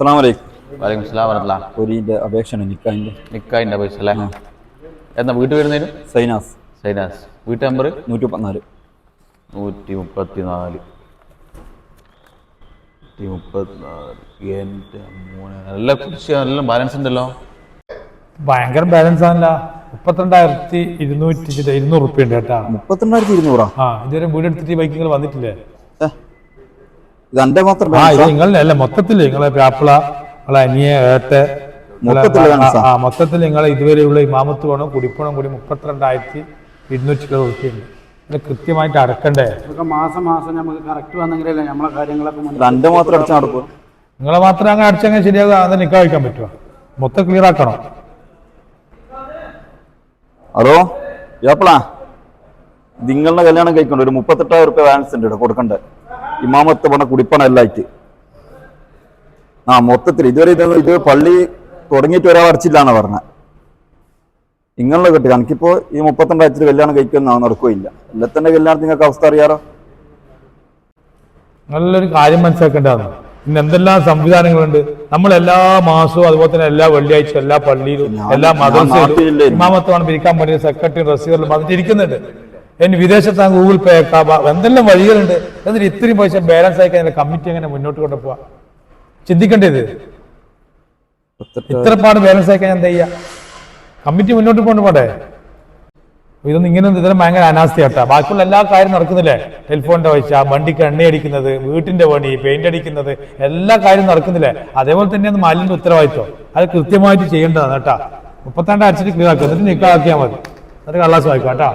വലൈക്കും സ്ലാം വരത്തില്ല ഒരിന്റെ അപേക്ഷയാണ് അല്ലേ എന്നാ വീട്ടിൽ വരുന്നതിന് സൈനാസ്. സൈനാസ്. വീട്ട് നമ്പർ? നൂറ്റി മുപ്പത്തിനാല് നൂറ്റി മുപ്പത്തി നാല് നൂറ്റി മുപ്പത്തിനാല് എന്റെ മോനെ നല്ല കുറിച്ച് നല്ല ബാലൻസ് ഉണ്ടല്ലോ. ഭയങ്കര ബാലൻസ് ആണല്ല. മുപ്പത്തിരണ്ടായിരത്തി ഇരുന്നൂറ്റി ഇരുന്നൂറ് റുപ്യ ഉണ്ട് കേട്ടാ. മുപ്പത്തിരണ്ടായിരത്തി ഇരുന്നൂറാ? ആ ഇതുവരെ വീട് എടുത്തിട്ട് ബൈക്കുകൾ വന്നിട്ടില്ലേ? ഇത് എന്റെ മാത്രം ആ ഇത് നിങ്ങളുടെ അല്ല മൊത്തത്തിൽ നിങ്ങളെ പ്യാപ്പിള നിങ്ങളെ അനിയ ഏട്ടെ മൊത്തത്തിൽ ആ, മൊത്തത്തിൽ നിങ്ങളെ ഇതുവരെയുള്ള ഇമാമത്ത് പണം കുടിപ്പണം കൂടി മുപ്പത്തിരണ്ടായിരത്തി ഇരുന്നൂറ്റി ഇത് കൃത്യമായിട്ട് അടക്കണ്ടേ? മാസം മാസം നമുക്ക് കറക്റ്റ് വന്നെങ്കിലല്ലേ നമ്മളെ കാര്യങ്ങളൊക്കെ എന്റെ മാത്രം അടച്ചാൽ നടക്കും നിങ്ങളെ മാത്രം അങ്ങനെ അടിച്ചങ്ങനെ ശരിയാകും അത് നിൽക്കാൻ വയ്ക്കാൻ പറ്റുമോ മൊത്തം ക്ലിയർ ആക്കണം? ഹലോ ഏപ്പളാ നിങ്ങളുടെ കല്യാണം കഴിക്കണ്ട ഒരു മുപ്പത്തെട്ടായിരം റുപ്യ ബാലൻസ് ഉണ്ട് കൊടുക്കണ്ടേ? ഇമാമത്ത് പണ കുടിപ്പണ എല്ലായിട്ട് ആ മൊത്തത്തിൽ ഇതുവരെ ഇത് ഇത് പള്ളി തുടങ്ങിയിട്ട് ഒരാൾ അടച്ചില്ലാന്ന് പറഞ്ഞത് നിങ്ങളുടെ കിട്ടി എനിക്കിപ്പോ ഈ മുപ്പത്തിരണ്ടായിരത്തിൽ കല്യാണം കഴിക്കുന്ന നടക്കുകയില്ല. എല്ലാത്തിന്റെ കല്യാണത്തിന് നിങ്ങൾക്ക് അവസ്ഥ അറിയാറോ നല്ലൊരു കാര്യം മനസ്സിലാക്കേണ്ടതാണ്. ഇന്ന് എന്തെല്ലാം സംവിധാനങ്ങളുണ്ട്. നമ്മൾ എല്ലാ മാസവും അതുപോലെ തന്നെ എല്ലാ വെള്ളിയാഴ്ച എല്ലാ പള്ളിയിലും എല്ലാ മതത്തിലും മദ്രസയിലും ഇമാമത്താണ് പിരിക്കാൻ പറ്റിയ സെക്രട്ടറി റസീവറിലും ഇരിക്കുന്നുണ്ട് ഇനി വിദേശത്ത് ഗൂഗിൾ പേ ആക്കാം എന്തെല്ലാം വഴികളുണ്ട്? എന്നിട്ട് ഇത്രയും പൈസ ബാലൻസ് ആയി കഴിഞ്ഞാൽ കമ്മിറ്റി എങ്ങനെ മുന്നോട്ട് കൊണ്ടുപോവാ? ചിന്തിക്കേണ്ടത് ഇത്ര പാട് ബാലൻസ് ആയി കഴിഞ്ഞാൽ എന്താ ചെയ്യാ? കമ്മിറ്റി മുന്നോട്ട് കൊണ്ടുപോട്ടെ ഇതൊന്നും ഇങ്ങനെ ഇതിന് ഭയങ്കര അനാസ്ഥയാട്ടാ ബാക്കിയുള്ള എല്ലാ കാര്യം നടക്കുന്നില്ലേ? ടെലിഫോണിന്റെ പൈസ വണ്ടിക്ക് എണ്ണ അടിക്കുന്നത് വീട്ടിന്റെ പണി പെയിന്റ് അടിക്കുന്നത് എല്ലാ കാര്യം നടക്കുന്നില്ലേ? അതേപോലെ തന്നെ തന്നെയാണ് മാലിന്യ ഉത്തരവാദിത്വം. അത് കൃത്യമായിട്ട് ചെയ്യേണ്ടതാണ് കേട്ടാ. മുപ്പത്തിരണ്ട് അടിച്ചിട്ട് ക്ലിയർ ആക്കുക. എന്നിട്ട് നിക്കാക്കിയാൽ മതി. എന്നിട്ട് കള്ളാസ് വായിക്കാം കേട്ടാ.